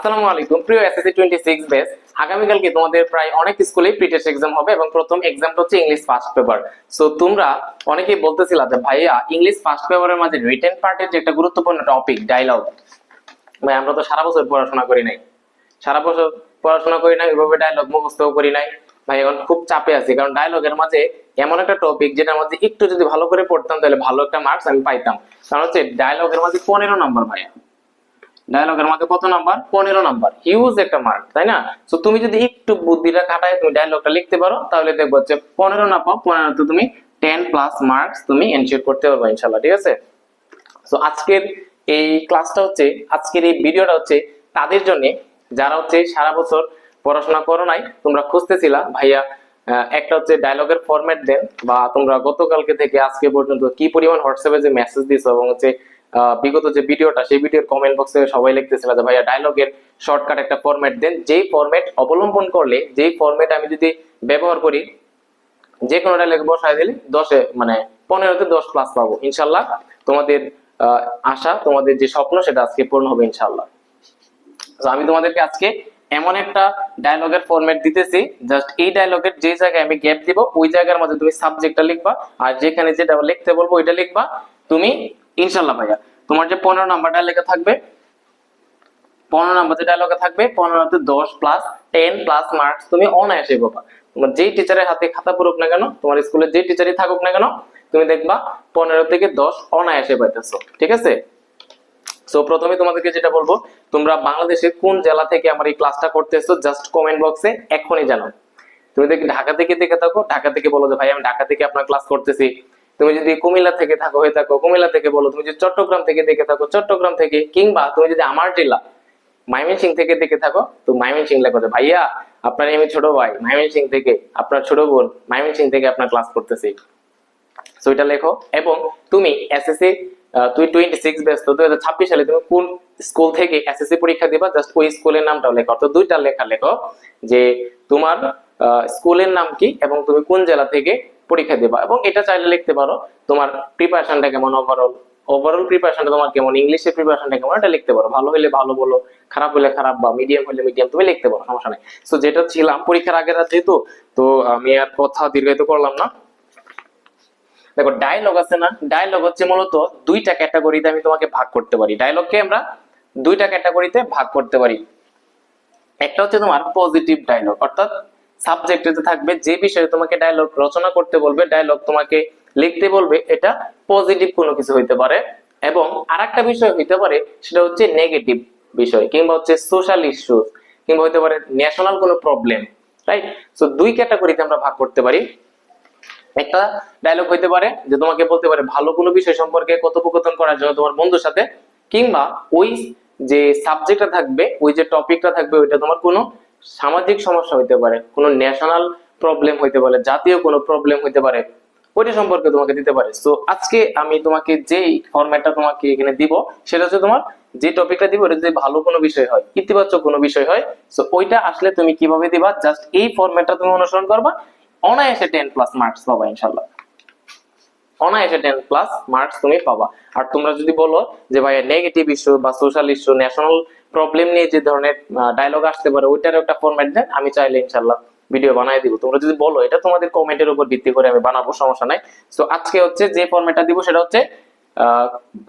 আসসালামু আলাইকুম। প্রিয় এসএসসি টোয়েন্টি সিক্স বেস আগামীকালকে তোমাদের প্রায় অনেক স্কুলেই প্রিটেস্ট এক্সাম হবে এবং প্রথম এক্সামটা হচ্ছে ইংলিশ ফার্স্ট পেপার সো তোমরা অনেকেই বলতেছিলা যে, ভাইয়া ইংলিশ ফার্স্ট পেপারের মাঝে রিটেন পার্টের যে একটা গুরুত্বপূর্ণ টপিক ডায়লগ ভাই, আমরা তো সারা বছর পড়াশোনা করি নাই। সারা বছর পড়াশোনা করি নাই, ওইভাবে ডায়লগ মুখস্থ করি নাই। ভাই, এখন খুব চাপে আছি, কারণ ডায়লগের মাঝে এমন একটা টপিক যেটার মধ্যে একটু যদি ভালো করে পড়তাম, তাহলে ভালো একটা মার্কস আমি পাইতাম। কারণ হচ্ছে ডায়লগের মাঝে পনেরো নম্বর ভাইয়া। ডায়লগের মধ্যে কত নাম্বার? পনেরো নাম্বার। হিউজ একটা মার্ক তাই না? তো তুমি যদি একটু বুদ্ধিটা খাটায় তুমি ডায়লগটা লিখতে পারো, তাহলে দেখব যে পনেরো না পাও, পনেরো তো তুমি টেন প্লাস মার্কস তুমি এনশিওর করতে পারবে ইনশাল্লাহ ঠিক আছে? তো আজকের এই ক্লাসটা হচ্ছে, আজকের এই ভিডিওটা হচ্ছে তাদের জন্য। যারা হচ্ছে সারা বছর পড়াশোনা করো নাই, তোমরা খুঁজতেছিলা, ভাইয়া একটা হচ্ছে ডায়লগের ফরম্যাট দেন বা তোমরা গতকালকে থেকে আজকে পর্যন্ত কি পরিমাণ হোয়াটসঅ্যাপে যে মেসেজ দিছো এবং হচ্ছে বিগত যে ভিডিওটা, সেই ভিডিওর কমেন্ট বক্সে সবাই লিখতেছিল যে, ভাইয়া ডায়লগের শর্টকাট একটা ফরম্যাট দেন। যেই ফরম্যাট অবলম্বন করলে, যেই ফরম্যাট আমি যদি ব্যবহার করি যে কোনো ডায়লগ বসায় দিলে দশে মানে পনেরোতে দশ প্লাস পাবো। ইনশাল্লাহ তোমাদের আশা, তোমাদের যে স্বপ্ন, সেটা আজকে পূর্ণ হবে ইনশাল্লাহ। আমি তোমাদেরকে আজকে এমন একটা ডায়লগের ফরম্যাট দিতেছি জাস্ট এই ডায়লগের যে জায়গায় আমি গ্যাপ দিব, ওই জায়গার মধ্যে তুমি সাবজেক্টটা লিখবা, আর যেখানে যেটা লিখতে বলব, ওইটা লিখবা। তুমি ইনশাল্লাহ ভাইয়া। তোমার যে পনেরো নাম্বারটা লেখা থাকবে, পনেরো নাম্বার যে ডায়লগে থাকবে, পনেরোতে দশ প্লাস টেন প্লাস মার্কস তুমি অনায়াসে পাবা। তোমার যেই টিচারের হাতে খাতা পড়ুক না কেন, তোমার স্কুলে যে টিচারই থাকুক না কেন, তুমি দেখবা পনেরো থেকে দশ অনায়াসে পাইতেছো, ঠিক আছে? সো প্রথমে তোমাদেরকে যেটা বলব, তোমরা বাংলাদেশে কোন জেলা থেকে আমার এই ক্লাসটা করতেছো জাস্ট কমেন্ট বক্সে এখনই জানাও। তুমি দেখি ঢাকা থেকে দেখে থাকো, ঢাকা থেকে বলো যে, ভাই, আমি ঢাকা থেকে আপনার ক্লাস করতেছি। তুমি যদি কুমিল্লা থেকে থাকো, হয়ে থাকো, কুমিল্লা থেকে বলো, তুমি যদি চট্টগ্রাম থেকে দেখে থাকো, চট্টগ্রাম থেকে কিংবা তুমি যদি আমার জেলা ময়মনসিং থেকে দেখে থাকো, তো ময়মনসিং লেখো ভাইয়া, আপনার আমি ছোট ভাই ময়মনসিং থেকে আপনার ছোট বোন ময়মনসিং থেকে আপনার ক্লাস করতেছি সো এটা লেখো। এবং তুমি এসএসসি তুই টোয়েন্টি সিক্স ব্যাচ তো দুই হাজার ছাব্বিশ সালে তুমি কোন স্কুল থেকে এসএসসি পরীক্ষা দিবা? জাস্ট ওই স্কুলের নামটাও লেখো। অর্থাৎ দুইটা লেখা লেখো যে, তোমার স্কুলের নাম কি এবং তুমি কোন জেলা থেকে পরীক্ষা দিবা এবং এটা চাইলে লিখতে পারো তোমার প্রিপারেশনটা কেমন ওভারঅল ওভারঅল প্রিপারেশনটা তোমার কেমন? ইংলিশের প্রিপারেশনটা কেমন? এটা লিখতে পারো। ভালো হলে ভালো বলো, খারাপ হলে খারাপ বা মিডিয়াম হলে মিডিয়াম তুমি লিখতে পারো, সমস্যা নেই। সো যেটা ছিলাম পরীক্ষার আগের রাত যেহেতু, তো আমি আর কথা দীর্ঘায়িত করলাম না। দেখো ডায়লগ আছে না? ডায়লগ হচ্ছে মূলত দুইটা ক্যাটাগরিতে আমি তোমাকে ভাগ করতে পারি। ডায়লগকে আমরা দুইটা ক্যাটাগরিতে ভাগ করতে পারি। একটা হচ্ছে তোমার পজিটিভ ডায়লগ অর্থাৎ সাবজেক্টে থাকবে, যে বিষয়ে তোমাকে ডায়লগ রচনা করতে বলবে ডায়লগ তোমাকে লিখতে বলবে, এটা পজিটিভ কোনো কিছু হইতে পারে। এবং আরেকটা বিষয় হইতে পারে, সেটা হচ্ছে নেগেটিভ বিষয়, কিংবা হচ্ছে সোশ্যাল ইস্যুস কিংবা হইতে পারে ন্যাশনাল কোনো প্রবলেম রাইট সো দুই ক্যাটাগরিতে আমরা ভাগ করতে পারি। একটা ডায়লগ হইতে পারে, যে তোমাকে বলতে পারে ভালো কোনো বিষয় সম্পর্কে কথোপকথন করার জন্য তোমার বন্ধুর সাথে, কিংবা ওই যে সাবজেক্টটা থাকবে, ওই যে টপিকটা থাকবে, ওইটা তোমার কোনো সামাজিক সমস্যা হইতে পারে, কোনো ন্যাশনাল প্রবলেম হইতে পারে, জাতীয় কোনো প্রবলেম হইতে পারে, ওইটা সম্পর্কে তোমাকে দিতে পারে। সো আজকে আমি তোমাকে যেই ফরম্যাটটা তোমাকে এখানে দিব, সেটা হচ্ছে তোমার যে টপিকটা দিব, ওটা যদি ভালো কোনো বিষয় হয়, ইতিবাচক কোনো বিষয় হয় সো ওইটা আসলে তুমি কীভাবে দিবা? জাস্ট এই ফরম্যাটটা তুমি অনুসরণ করবা। অনায়াসে টেন প্লাস মার্কস পাবা ইনশাল্লাহ অনায়াসে টেন প্লাস মার্কস তুমি পাবা। আর তোমরা যদি বলো যে ভাই নেগেটিভ ইস্যু বা সোশ্যাল ইস্যু ন্যাশনাল প্রবলেম নিয়ে যে ধরনের ডায়লগ আসতে পারে ওইটার একটা ফরম্যাট দেন, আমি চাইলে ইনশাল্লাহ ভিডিও বানাই দিব। তোমরা যদি বলো, এটা তোমাদের কমেন্টের উপর ভিত্তি করে আমি বানাবো, সমস্যা নাই। তো আজকে হচ্ছে যে ফরম্যাটটা দিব, সেটা হচ্ছে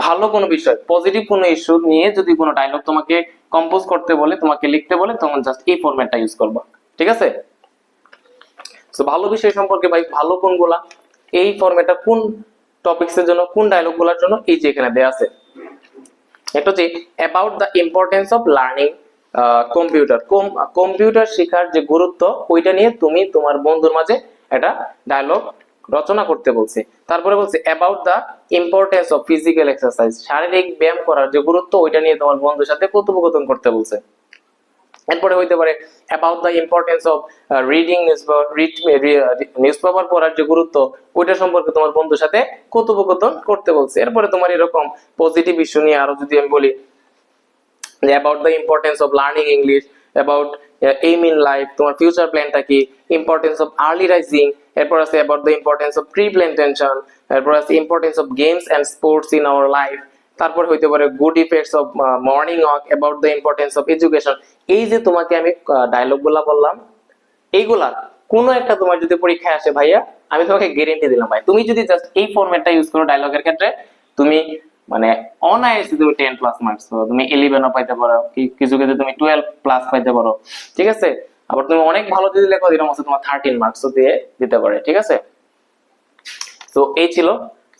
ভালো কোনো বিষয় পজিটিভ কোনো ইস্যু নিয়ে যদি কোনো ডায়লগ তোমাকে কম্পোজ করতে বলে, তোমাকে লিখতে বলে, তখন জাস্ট এই ফরম্যাটটা ইউজ করবা। ঠিক আছে? তো ভালো বিষয় সম্পর্কে ভাই, ভালো কোনগুলা, এই ফরম্যাটটা কোন টপিকস এর জন্য, কোন ডায়লগগুলার জন্য, এই যে এখানে দেয়া আছে। এটা হচ্ছে about the importance of learning computer computer শেখার যে গুরুত্ব, ওইটা নিয়ে তুমি তোমার বন্ধুর মাঝে একটা ডায়লগ রচনা করতে বলছে। তারপরে বলছে about the importance of physical exercise শারীরিক ব্যায়াম করার যে গুরুত্ব, ওইটা নিয়ে তোমার বন্ধুর সাথে কথোপকথন করতে বলছে। এরপরে হইতে পারে about the importance of reading newspaper পড়ার যে গুরুত্ব, ওইটা সম্পর্কে তোমার বন্ধুর সাথে কথোপকথন করতে বলছে। এরপরে তোমার এরকম পজিটিভ ইস্যু নিয়ে আরও যদি আমি বলি, যে about the importance of learning English about aim in life তোমার ফিউচার প্ল্যানটা কি ইম্পর্টেন্স অফ আর্লি রাইজিং এরপর আছে about the importance of pre plan tension এরপর আছে importance of games and sports in our life তারপর হইতে পারে good effects of morning walk about the importance of education এই যে তোমাকে আমি ডায়লগগুলা বললাম, এইগুলা কোন একটা তোমার যদি পরীক্ষায় আসে ভাইয়া, আমি তোমাকে গ্যারেন্টি দিলাম ভাই। তুমি যদি জাস্ট এই ফরম্যাটটা ইউজ করো ডায়লগের ক্ষেত্রে, তুমি মানে অনায়াসে তুমি টেন প্লাস মার্কস পাবো। তুমি ইলেভেনও পাইতে পারো কিছু ক্ষেত্রে তুমি টুয়েলভ প্লাস পাইতে পারো। ঠিক আছে? আবার তুমি অনেক ভালো যদি লেখো, এরকম হচ্ছে তোমার থার্টিন মার্কসও দিয়ে দিতে পারে, ঠিক আছে? তো এই ছিল।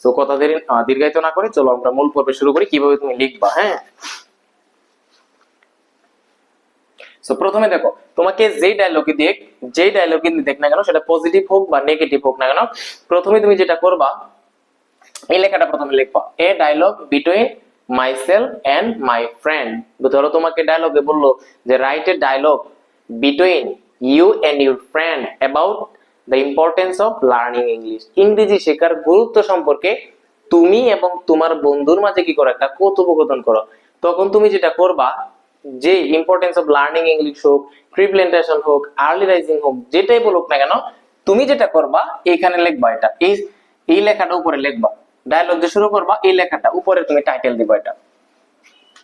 তো কথা দেরি দীর্ঘায়িত না করে চলো আমরা মূল পর্বে শুরু করি। কীভাবে তুমি লিখবা হ্যাঁ? সো প্রথমে দেখো, তোমাকে যেই ডায়লগে দেখ, যেই ডায়লগে দেখ না কেন, সেটা পজিটিভ হোক বা নেগেটিভ হোক না কেন, প্রথমে তুমি যেটা করবা, এই লেখাটা প্রথমে লিখবা a dialogue between myself and my friend ধরো তোমাকে ডায়লগে বলল যে write a dialogue between you and your friend about the importance of learning English ইংরেজি শেখার গুরুত্ব সম্পর্কে তুমি এবং তোমার বন্ধুর মাঝে কি করো? একটা কথোপকথন করো। তখন তুমি যেটা করবা যে ইম্পর্টেন্স অফ লার্নিং ইংলিশ হোক প্রিপ্লেন্টেশন হোক আর্লি রাইজিং হোক, যেটাই বলুক না কেন, তুমি যেটা করবা এখানে লিখবা এটা। এই এই লেখাটা উপরে লিখবা। ডায়লগ যে শুরু করবা, এই লেখাটা উপরে তুমি টাইটেল দিবা এটা।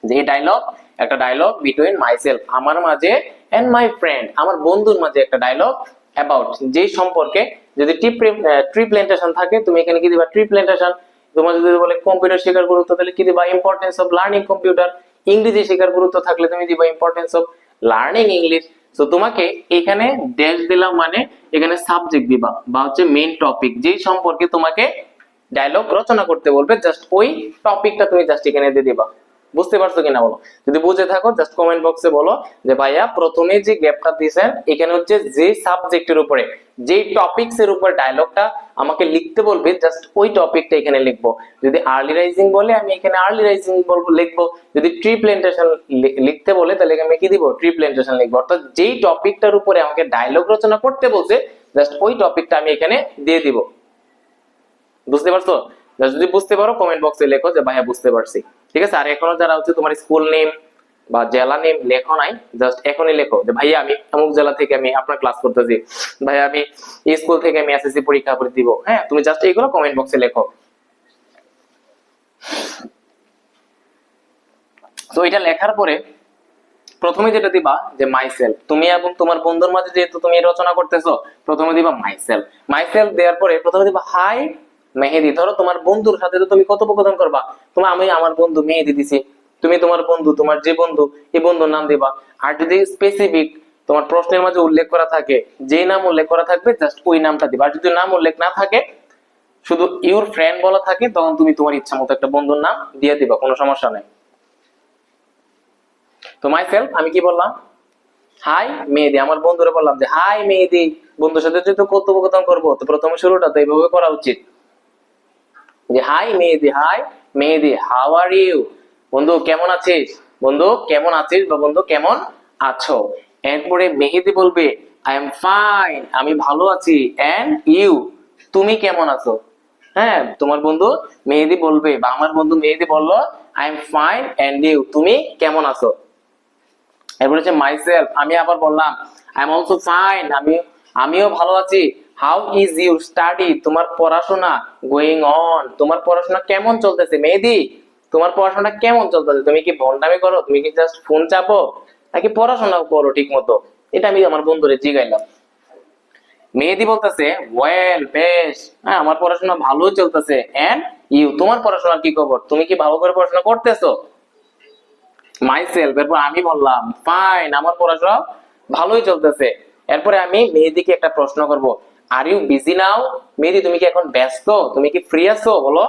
যে ডায়লগ একটা ডায়লগ বিটুইন মাইসেলফ আমার মাঝে এন্ড মাই ফ্রেন্ড আমার বন্ধুর মাঝে একটা ডায়লগ অ্যাবাউট যেই সম্পর্কে যদি ট্রি প্ল্যান্টেশন থাকে, তুমি এখানে কি দিবা? ট্রি প্ল্যান্টেশন তোমার যদি বলে কম্পিউটার শেখার গুরুত্ব, তাহলে কি দিবা? ইম্পর্টেন্স অফ লার্নিং কম্পিউটার ইংরেজি শেখার গুরুত্ব থাকলে তুমি দিবা ইম্পর্টেন্স অফ লার্নিং ইংলিশ তো তোমাকে এখানে ড্যাশ দিলাম মানে এখানে সাবজেক্ট দিবা বা হচ্ছে মেইন টপিক যেই সম্পর্কে তোমাকে ডায়লগ রচনা করতে বলবে জাস্ট ওই টপিকটা তুমি জাস্ট এখানে দিয়ে দিবা। বুঝতে পারছ কিনা বলো? যদি বুঝে থাকো জাস্ট কমেন্ট বক্সে বলো যে ভাইয়া প্রথমে যে গ্যাপটা দিয়েছেন, এখানে হচ্ছে যে সাবজেক্টের উপরে যে টপিকস এর উপর ডায়লগটা আমাকে লিখতে বলবে জাস্ট ওই টপিকটা এখানে লিখব। যদি আর্লি রাইজিং বলে, আমি এখানে আর্লি রাইজিং বলব লিখব। যদি ট্রি প্ল্যান্টেশন লিখতে বলে, তাহলে আমি কি দিব? ট্রি প্ল্যান্টেশন লিখব। অর্থাৎ যেই টপিকটার উপরে আমাকে ডায়লগ রচনা করতে বলছে জাস্ট ওই টপিকটা আমি এখানে দিয়ে দিব। বুঝতে পারছ? যদি বুঝতে পারো কমেন্ট বক্সে লেখো যে, ভাইয়া, বুঝতে পারছি। ঠিক আছে? আর এখনও যারা হচ্ছে তোমার স্কুল নেম বা জেলা নেম লেখো নাই জাস্ট এখনই লেখো যে, ভাইয়া, আমি অমুক জেলা থেকে আমি আপনার ক্লাস করতেছি। ভাইয়া, আমি স্কুল থেকে আমি এসএসসি পরীক্ষা করে দিব। হ্যাঁ তুমি জাস্ট এইগুলো কমেন্ট বক্সে লেখো। তো এটা লেখার পরে প্রথমে যেটা দিবা, যে মাইসেল তুমি এবং তোমার বন্ধুর মাঝে যেহেতু তুমি রচনা করতেছো, প্রথমে দিবা মাইসেল মাইসেল দেওয়ার পরে প্রথমে দিবা হাই মেহেদি, ধরো তোমার বন্ধুর সাথে তো তুমি কথোপকথন করবা। তোমার আমি আমার বন্ধু মেহেদি দিছি, তুমি তোমার বন্ধু, তোমার যে বন্ধু, এই বন্ধুর নাম দিবা। আর যদি স্পেসিফিক তোমার প্রশ্নের মাঝে উল্লেখ করা থাকে যে নাম উল্লেখ করা থাকবে জাস্ট ওই নামটা দিবা। আর যদি নাম উল্লেখ না থাকে, শুধু ইউর ফ্রেন্ড বলা থাকে, তখন তুমি তোমার ইচ্ছা মতো একটা বন্ধুর নাম দিয়ে দিবা, কোনো সমস্যা নেই। তো মাইসেলফ আমি কি বললাম? হাই মেহেদি। আমার বন্ধুরা বললাম যে হাই মেহেদি। বন্ধুর সাথে যেহেতু কথোপকথন করব, তো প্রথমে শুরুটা তো এইভাবে করা উচিত। যে, hi Mehedi hi Mehedi, how are you? বন্ধু, কেমন আছিস? বন্ধু, কেমন আছিস বা বন্ধু, কেমন আছো? এরপরে মেহেদি বলবে, আই এম ফাইন, আমি ভালো আছি। এন্ড ইউ, তুমি কেমন আছো? হ্যাঁ তোমার বন্ধু মেহেদি বলবে, বা আমার বন্ধু মেহেদি বলল, I am fine, and you, তুমি কেমন আছো? এরপরে হচ্ছে, মাইসেলফ, আমি আবার বললাম, আই এম অলসো ফাইন, আমি, আমিও ভালো আছি। হাউ ইজ ইউর স্টাডি তোমার পড়াশোনা গোয়িং অন তোমার পড়াশোনা কেমন চলতেছে? মেহেদি, তোমার পড়াশোনা কেমন চলতেছে? তুমি কি ভন্ডামি করো? তুমি কি জাস্ট ফোন চাপো? নাকি পড়াশোনা করো ঠিক মতো এটা আমি আমার বন্ধুরে জিগাইলাম। মেহেদি বলতেছে ওয়েল বেশ। হ্যাঁ আমার পড়াশোনা ভালোই চলতেছে। এন্ড ইউ তোমার পড়াশোনার কি খবর? তুমি কি ভালো করে পড়াশোনা করতেছো? মাইসেলফ এরপর আমি বললাম ফাইন আমার পড়াশোনা ভালোই চলতেছে। এরপরে আমি মেহেদিকে একটা প্রশ্ন করব আর ইউ বিজি নাও মেহেদি তুমি কি এখন ব্যস্ত? তুমি কি ফ্রি আছো? বলো।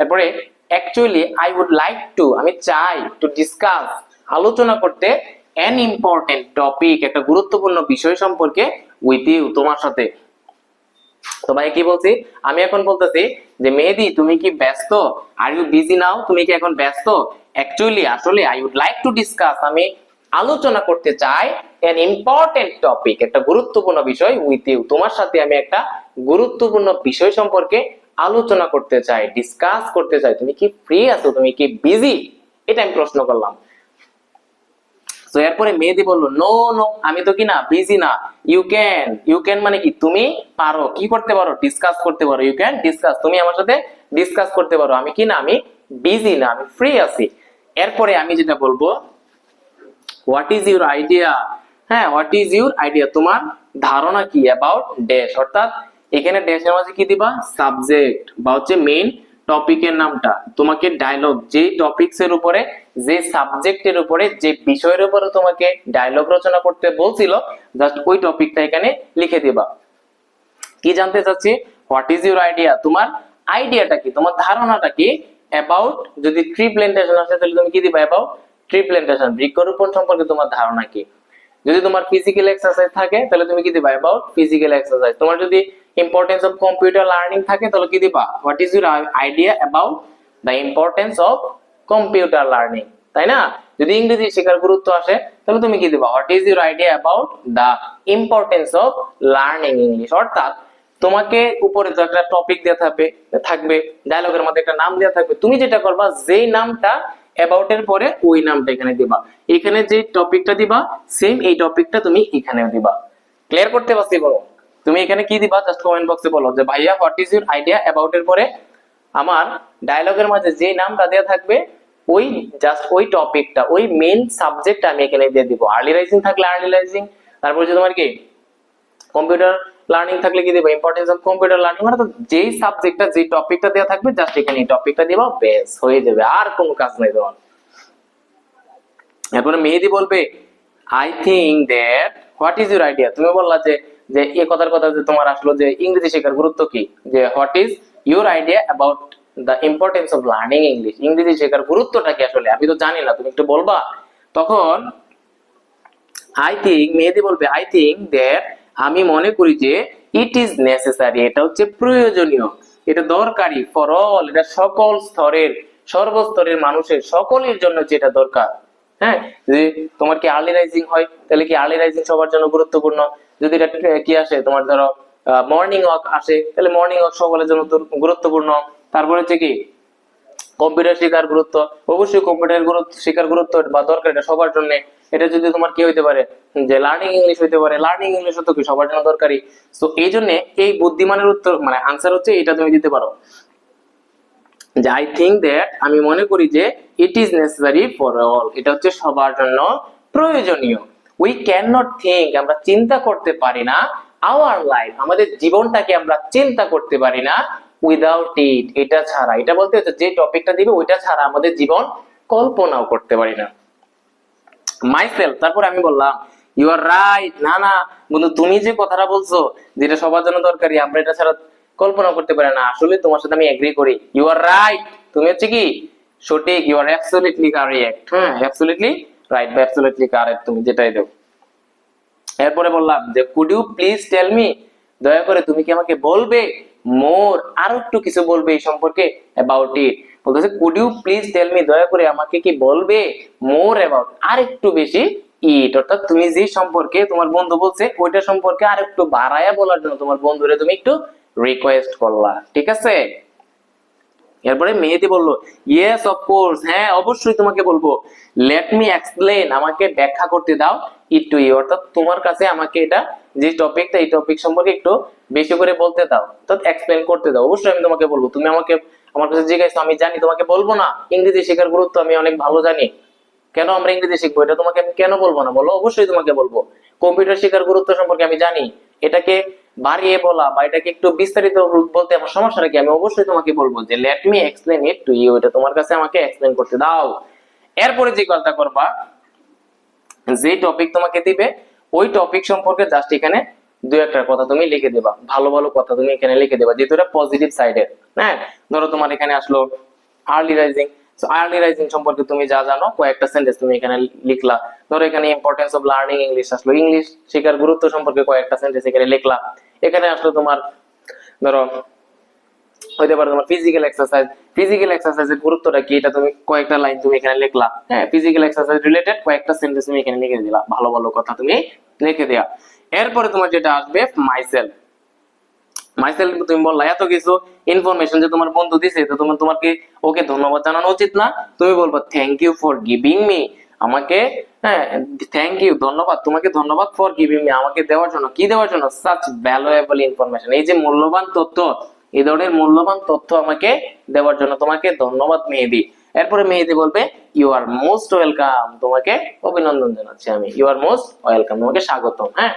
এরপরে actually I would like to আমি চাই টু ডিসকাস আলোচনা করতে অ্যান ইম্পর্টেন্ট টপিক একটা গুরুত্বপূর্ণ বিষয় সম্পর্কে উইথ ইউ তোমার সাথে। তো ভাই কি বলছি? আমি এখন বলতেছি যে মেহেদি তুমি কি ব্যস্ত? আর ইউ বিজি নাও তুমি কি এখন ব্যস্ত? অ্যাকচুয়ালি আসলে I would like to discuss আমি আলোচনা করতে চাই এন ইম্পর্টেন্ট টপিক একটা গুরুত্বপূর্ণ বিষয় উইথ ইউ তোমার সাথে আমি একটা গুরুত্বপূর্ণ বিষয় সম্পর্কে আলোচনা করতে চাই ডিসকাস করতে চাই। তুমি কি ফ্রি আছো? তুমি কি বিজি এটা আমি প্রশ্ন করলাম। তো এরপরে মেহেদি বলল নো নো আমি তো কি না বিজি না। ইউ ক্যান ইউ ক্যান মানে কি? তুমি পারো। কি করতে পারো? ডিসকাস করতে পারো। ইউ ক্যান ডিসকাস তুমি আমার সাথে ডিসকাস করতে পারো। আমি কি না? আমি বিজি না। আমি ফ্রি আছি। এরপরে আমি যেটা বলব হোয়াট ইজ ইউর আইডিয়া হ্যাঁ হোয়াট ইজ ইউর আইডিয়া তোমার ধারণা কি অ্যাবাউট ড্যাশ অর্থাৎ এখানে ড্যাশের মাঝে কি দিবা? সাবজেক্ট বা হচ্ছে মেইন টপিকের নামটা। তোমাকে ডায়লগ যে টপিকস এর উপরে, যে সাবজেক্টের উপরে, যে বিষয়ের উপরে তোমাকে ডায়লগ রচনা করতে বলছিল জাস্ট ওই টপিকটা এখানে লিখে দিবা। কি জানতে চাচ্ছি? হোয়াট ইজ ইউর আইডিয়া তোমার আইডিয়াটা কি? তোমার ধারণাটা কি? অ্যাবাউট যদি ট্রি প্ল্যান্টেশন আসে, তাহলে তুমি কি দিবা? অ্যাবাউট ট্রি প্ল্যান্টেশন বৃক্ষরোপণ সম্পর্কে তোমার ধারণা কি? যদি তোমার ফিজিক্যাল এক্সারসাইজ থাকে, তাহলে তুমি কি দিবা? অ্যাবাউট ফিজিক্যাল এক্সারসাইজ তোমার যদি ইম্পর্টেন্স অফ কম্পিউটার লার্নিং থাকে, তাহলে কি দিবা? What is your idea about the importance of computer learning তাই না? যদি ইংরেজি শেখার গুরুত্ব আসে, তাহলে তুমি কি দিবা? What is your idea about the importance of learning English অর্থাৎ তোমাকে উপরে তো একটা টপিক দেওয়া থাকবে থাকবে ডায়লগের মধ্যে একটা নাম দেওয়া থাকবে। তুমি যেটা করবা, যেই নামটা অ্যাবাউট এর পরে ওই নামটা এখানে দিবা। এখানে যে টপিকটা দিবা সেম এই টপিকটা তুমি এখানেও দিবা। ক্লিয়ার করতে পারছি বলো? তুমি এখানে কি দিবা? জাস্ট কমেন্ট বক্সে বলো যে, ভাইয়া what is your idea about এর পরে? আমার ডায়লগের মাঝে যে নামটা দেওয়া থাকবে, ওই জাস্ট ওই টপিকটা, ওই মেইন সাবজেক্ট আমি এখানে দিয়ে দিব। আর্লি রাইজিং থাকলে আর্লি রাইজিং তারপর যে তোমার কি? কম্পিউটার লার্নিং থাকলে কি দিবা? ইম্পর্টেন্স অফ কম্পিউটার লার্নিং মানে তো যেই সাবজেক্টটা যে টপিকটা দেওয়া থাকবে জাস্ট এখানে টপিকটা দিবা বেস হয়ে যাবে, আর কোনো কাজ নাই তোমার। এরপরে মেহেদি বলবে I think that what is your idea তুমি বললা যে যে এই কথার কথা যে তোমার আসলো যে ইংরেজি শেখার গুরুত্ব কি? যে what is your idea about the importance of learning English ইংরেজি শেখার গুরুত্বটা কি আসলে? আমি তো জানি না, তুমি একটু বলবা? তখন আই থিঙ্ক মেহেদি বলবে আই থিঙ্ক দ্যাট আমি মনে করি যে ইট ইজ নেসেসারি এটা হচ্ছে প্রয়োজনীয়। এটা দরকারি ফর অল এটা সকল স্তরের, সর্বস্তরের মানুষের, সকলের জন্য যেটা দরকার। হ্যাঁ? যদি তোমার কি আর্লি রাইজিং হয়, তাহলে কি আর্লি রাইজিং সবার জন্য গুরুত্বপূর্ণ? যদি এটা কি আসে, তোমার ধরো মর্নিং ওয়াক আসে, তাহলে মর্নিং ওয়াক সকলের জন্য গুরুত্বপূর্ণ। তারপরে হচ্ছে কি কম্পিউটার শেখার গুরুত্ব, অবশ্যই কম্পিউটার গুরুত্ব, শেখার গুরুত্ব বা দরকার এটা সবার জন্য। এটা যদি তোমার কি হইতে পারে, যে লার্নিং ইংলিশ হইতে পারে লার্নিং ইংলিশ তো কি সবার জন্য দরকারি। তো এই জন্য এই বুদ্ধিমানের উত্তর মানে আনসার হচ্ছে এটা তুমি দিতে পারো। যে আই থিঙ্ক দ্যাট আমি মনে করি যে it is necessary for all এটা হচ্ছে সবার জন্য প্রয়োজনীয়। উই ক্যান নট থিঙ্ক আমরা চিন্তা করতে পারি না। আওয়ার লাইফ আমাদের জীবনটাকে আমরা চিন্তা করতে পারি না। উইদাউট ইট এটা ছাড়া। এটা বলতে হচ্ছে যে টপিকটা দিবে, ওইটা ছাড়া আমাদের জীবন কল্পনাও করতে পারি না। মাইসেলফ তারপর আমি বললাম ইউ আর রাইট না না, বন্ধু, তুমি যে কথাটা বলছো, যেটা সবার জন্য দরকারি, আমরা এটা ছাড়া কল্পনা করতে পারি না। আসলে তোমার সাথে আমি এগ্রি করি। ইউ আর রাইট তুমি হচ্ছে কি? সঠিক ইউ আর অ্যাবসলিউটলি কারেক্ট হ্যাঁ অ্যাবসলিউটলি রাইট বা অ্যাবসলিউটলি কারেক্ট তুমি যেটাই দেও। এরপরে বললাম যে could you please tell me দয়া করে তুমি কি আমাকে বলবে? মোর আরও একটু কিছু বলবে এই সম্পর্কে অ্যাবাউট ইট বলতেছে could you please tell me দয়া করে আমাকে কি বলবে মোর অ্যাবাউট আর একটু বেশি ইট অর্থাৎ তুমি যে সম্পর্কে তোমার বন্ধু বলছে, ওইটা সম্পর্কে আর একটু বাড়ায়া বলার জন্য তোমার বন্ধুরে তুমি একটু রিকোয়েস্ট করলা, ঠিক আছে? এরপরে মেহেদি বলল ইয়েস অফ কোর্স হ্যাঁ অবশ্যই তোমাকে বলব। লেট মি এক্সপ্লেন আমাকে ব্যাখ্যা করতে দাও। ইট টু ইউ অর্থাৎ তোমার কাছে আমাকে এটা, যে টপিকটা এই টপিক সম্পর্কে একটু বেশি করে বলতে দাও। অর্থাৎ এক্সপ্লেন করতে দাও। অবশ্যই আমি তোমাকে বলব। তুমি আমাকে, আমার কাছে জিজ্ঞাসা আমি জানি, তোমাকে বলব না। ইংরেজি শেখার গুরুত্ব আমি অনেক ভালো জানি। কেন আমরা ইংরেজি শিখব? এটা তোমাকে আমি কেন বলব না? বলো, অবশ্যই তোমাকে বলব। কম্পিউটার শেখার গুরুত্ব সম্পর্কে আমি জানি। এটাকে বাড়িয়ে বলা বা এটাকে একটু বিস্তারিত বলতে আমার সমস্যা কি? আমি অবশ্যই তোমাকে বলব যে let me explain it to you এটা তোমার কাছে আমাকে এক্সপ্লেন করতে দাও। এরপরে যে কথাটা করবা যে টপিক তোমাকে দিবে, ওই টপিক সম্পর্কে জাস্ট এখানে দু একটা কথা তুমি লিখে দেবা। ভালো ভালো কথা তুমি এখানে লিখে দেবা, যেহেতু এটা পজিটিভ সাইডের হ্যাঁ? ধরো তোমার এখানে আসলো আর্লি রাইজিং আর্লি রাইজিং সম্পর্কে তুমি যা জানো, কয়েকটা সেন্টেন্স তুমি এখানে লিখলা। ধরো এখানে ইম্পর্টেন্স অফ লার্নিং ইংলিশ আসলো। ইংলিশ শেখার গুরুত্ব সম্পর্কে কয়েকটা সেন্টেন্স এখানে লিখলা। এখানে আসলো তোমার, ধরো হইতে পারে তোমার ফিজিক্যাল এক্সারসাইজ ফিজিক্যাল এক্সারসাইজের গুরুত্বটা কি? এটা তুমি কয়েকটা লাইন তুমি এখানে লিখলা। হ্যাঁ ফিজিক্যাল এক্সারসাইজ রিলেটেড কয়েকটা সেন্টেন্স তুমি এখানে লিখে দিলা। ভালো ভালো কথা তুমি লিখে দেয়া। এরপরে তোমার যেটা আসবে মাইসেলফ মাইসেলফ তুমি বললা, এত কিছু ইনফরমেশন যে তোমার বন্ধু দিছে, তো তোমার তোমার কি ওকে ধন্যবাদ জানানো উচিত না? তুমি বলব thank you for giving me আমাকে হ্যাঁ থ্যাংক ইউ ধন্যবাদ। তোমাকে ধন্যবাদ ফর গিভিং মি আমাকে দেওয়ার জন্য, কি দেওয়ার জন্য? সাচ ভ্যালুয়েবল ইনফরমেশন এই যে মূল্যবান তথ্য এই ধরনের মূল্যবান তথ্য আমাকে দেওয়ার জন্য তোমাকে ধন্যবাদ মেহেদি। এরপরে মেহেদি বলবে ইউ আর মোস্ট ওয়েলকাম তোমাকে অভিনন্দন জানাচ্ছি আমি। ইউ আর মোস্ট ওয়েলকাম তোমাকে স্বাগতম হ্যাঁ?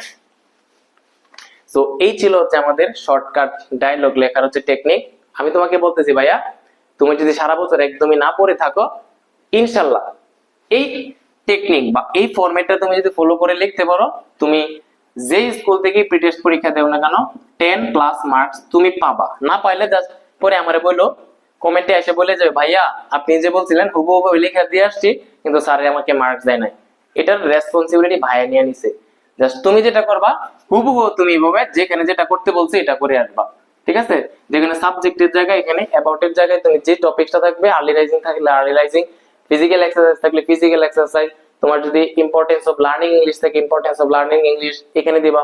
তো এই ছিল হচ্ছে আমাদের শর্টকাট ডায়লগ লেখার হচ্ছে টেকনিক আমি তোমাকে বলতেছি, ভাইয়া, তুমি যদি সারা বছর একদমই না পড়ে থাকো ইনশাল্লাহ এই টেকনিক বা এই ফরম্যাটটা তুমি যদি ফলো করে লিখতে পারো, তুমি যে স্কুল থেকে প্রি টেস্ট পরীক্ষা দেও না কেন টেন প্লাস মার্কস তুমি পাবা। না পাইলে পরে আমারে বলল কমেন্টে এসে বলে যাবে ভাইয়া, আপনি যে বলছিলেন, হুবহু লেখা দিয়ে আসছি, কিন্তু স্যারে আমাকে মার্কস দেয় নাই। এটার রেসপন্সিবিলিটি ভাইয়া নিয়ে নিছে। জাস্ট তুমি যেটা করবা, হুবহু তুমি এভাবে যেখানে যেটা করতে বলছে এটা করে আসবা। ঠিক আছে? যেখানে সাবজেক্টের জায়গায়, এখানে অ্যাবাউটের জায়গায় তুমি যে টপিকটা থাকবে আর্লি রাইজিং থাকলে আর্লি রাইজিং ফিজিক্যাল এক্সারসাইজ থাকলে ফিজিক্যাল এক্সারসাইজ তোমার যদি ইম্পর্টেন্স অফ লার্নিং ইংলিশ থাকে ইম্পর্টেন্স অফ লার্নিং ইংলিশ এখানে দিবা।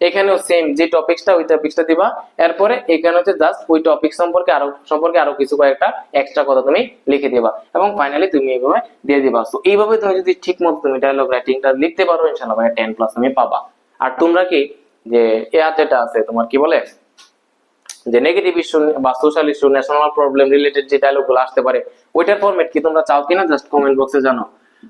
এখানেও সেম যে টপিকসটা ওই টপিকসটা দিবা। এরপরে এখানে হচ্ছে জাস্ট ওই টপিক সম্পর্কে আরও সম্পর্কে আরও কিছু কয়েকটা এক্সট্রা কথা তুমি লিখে দিবা। এবং ফাইনালি তুমি এইভাবে দিয়ে দিবা। তো এইভাবে তুমি যদি ঠিক মতো তুমি ডায়লগ রাইটিংটা লিখতে পারো, ইনশাআল্লাহ ভাই 10 প্লাস তুমি পাবা। আর তোমরা কি, যে যেটা আছে, তোমার কি বলে? যে নেগেটিভ ইস্যু বা social issue national problem related যে ডায়লগগুলো আসতে পারে, ওইটার ফরম্যাট কি তোমরা চাও কিনা জাস্ট কমেন্ট বক্সে জানাও।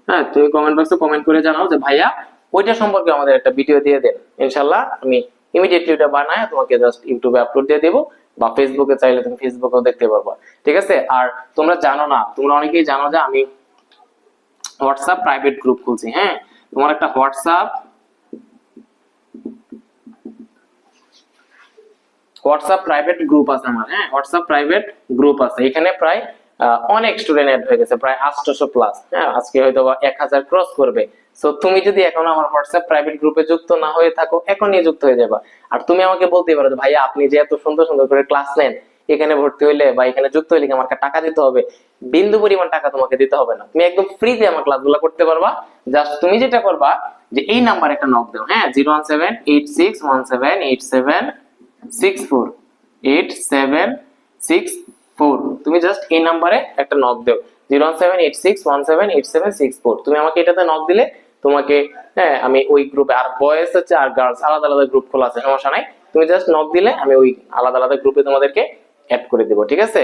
হ্যাঁ তুমি কমেন্ট বক্সে কমেন্ট করে জানাও যে, ভাইয়া, ওইটা সম্পর্কে আমাদের একটা ভিডিও দিয়ে দেন। ইনশাল্লাহ আমি ইমিডিয়েটলি ওটা বানায় তোমাকে জাস্ট ইউটিউবে আপলোড দিয়ে দেবো বা ফেসবুকে চাইলে তুমি ফেসবুকেও দেখতে পারবা। ঠিক আছে? আর তোমরা জানো না, তোমরা অনেকেই জানো যে আমি হোয়াটসঅ্যাপ প্রাইভেট গ্রুপ খুলছি হ্যাঁ? তোমার একটা হোয়াটসঅ্যাপ হোয়াটসঅ্যাপ প্রাইভেট গ্রুপ আছে আমার হ্যাঁ? হোয়াটসঅ্যাপ প্রাইভেট গ্রুপ আছে। এখানে প্রায় অনেক স্টুডেন্ট অ্যাড হয়ে গেছে, প্রায় আটশোশো প্লাস হ্যাঁ? আজকে হয়তো এক হাজার ক্রস করবে। সো তুমি যদি এখন আমার হোয়াটসঅ্যাপ প্রাইভেট গ্রুপে যুক্ত না হয়ে থাকো, এখনই যুক্ত হয়ে যাবা। আর তুমি আমাকে বলতে পারো ভাইয়া, আপনি যে এত সুন্দর সুন্দর করে ক্লাস নেন, এখানে ভর্তি হইলে বা এখানে যুক্ত হইলে কি আমাকে টাকা দিতে হবে? বিন্দু পরিমাণ টাকা তোমাকে দিতে হবে না। তুমি একদম ফ্রিতে আমার ক্লাসগুলো করতে পারবা। জাস্ট তুমি যেটা করবা, যে এই নাম্বার একটা নক দাও হ্যাঁ? Zero one seven eight six one seven eight seven six four eight seven six four তুমি জাস্ট এই নাম্বারে একটা নক দেও। Zero one seven eight six one seven eight seven six four তুমি আমাকে এটাতে নক দিলে, তোমাকে হ্যাঁ আমি ওই গ্রুপে আর হচ্ছে, আর গার্লস আলাদা আলাদা গ্রুপ খোলা আছে, সমস্যা নাই। তুমি জাস্ট নক দিলে, আমি ওই আলাদা আলাদা গ্রুপে তোমাদেরকে অ্যাড করে দেবো, ঠিক আছে?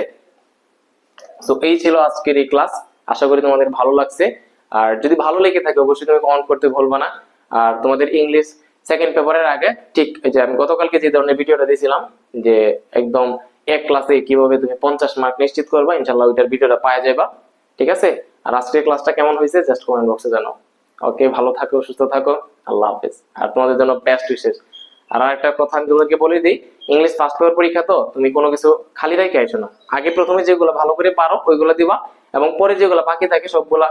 সো এই ছিল আজকের এই ক্লাস আশা করি তোমাদের ভালো লাগছে। আর যদি ভালো লেগে থাকে, অবশ্যই তুমি কমেন্ট করতে ভুলবা না। আর তোমাদের ইংলিশ সেকেন্ড পেপারের আগে, ঠিক যে আমি গতকালকে যে ধরনের ভিডিওটা দিয়েছিলাম, যে একদম এক ক্লাসে কীভাবে তুমি পঞ্চাশ মার্ক নিশ্চিত করবা ইনশাল্লাহ ওইটার ভিডিওটা পাওয়া যাবা ঠিক আছে? আর আজকের ক্লাসটা কেমন হয়েছে জাস্ট কমেন্ট বক্সে জানাও। ওকে ভালো থাকো, সুস্থ থাকো, আল্লাহ হাফেজ। আর তোমাদের জন্য বেস্ট উইশেস আর একটা কথা আমি তোমাদেরকে বলে দিই ইংলিশ ফার্স্ট পেপার পরীক্ষা তো, তুমি কোনো কিছু খালি রেখে আইসো না। আগে প্রথমে যেগুলো ভালো করে পারো, ওইগুলো দিবা, এবং পরে যেগুলো বাকি থাকে, সবগুলা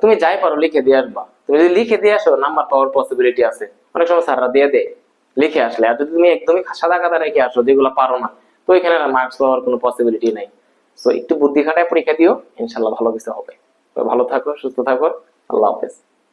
তুমি যাই পারো লিখে দিয়ে আসবা। তুমি যদি লিখে দিয়ে আসো নাম্বার পাওয়ার পসিবিলিটি আছে। অনেক সময় স্যাররা দিয়ে দেয়, লিখে আসলে। আর যদি তুমি একদমই সাদা কাদা রেখে আসো, যেগুলো পারো না, তো এখানে মার্কস পাওয়ার কোনো পসিবিলিটি নাই। তো একটু বুদ্ধি খাটায় পরীক্ষা দিও ইনশাল্লাহ ভালো কিছু হবে। ভালো থাকো, সুস্থ থাকো, আল্লাহ হাফেজ।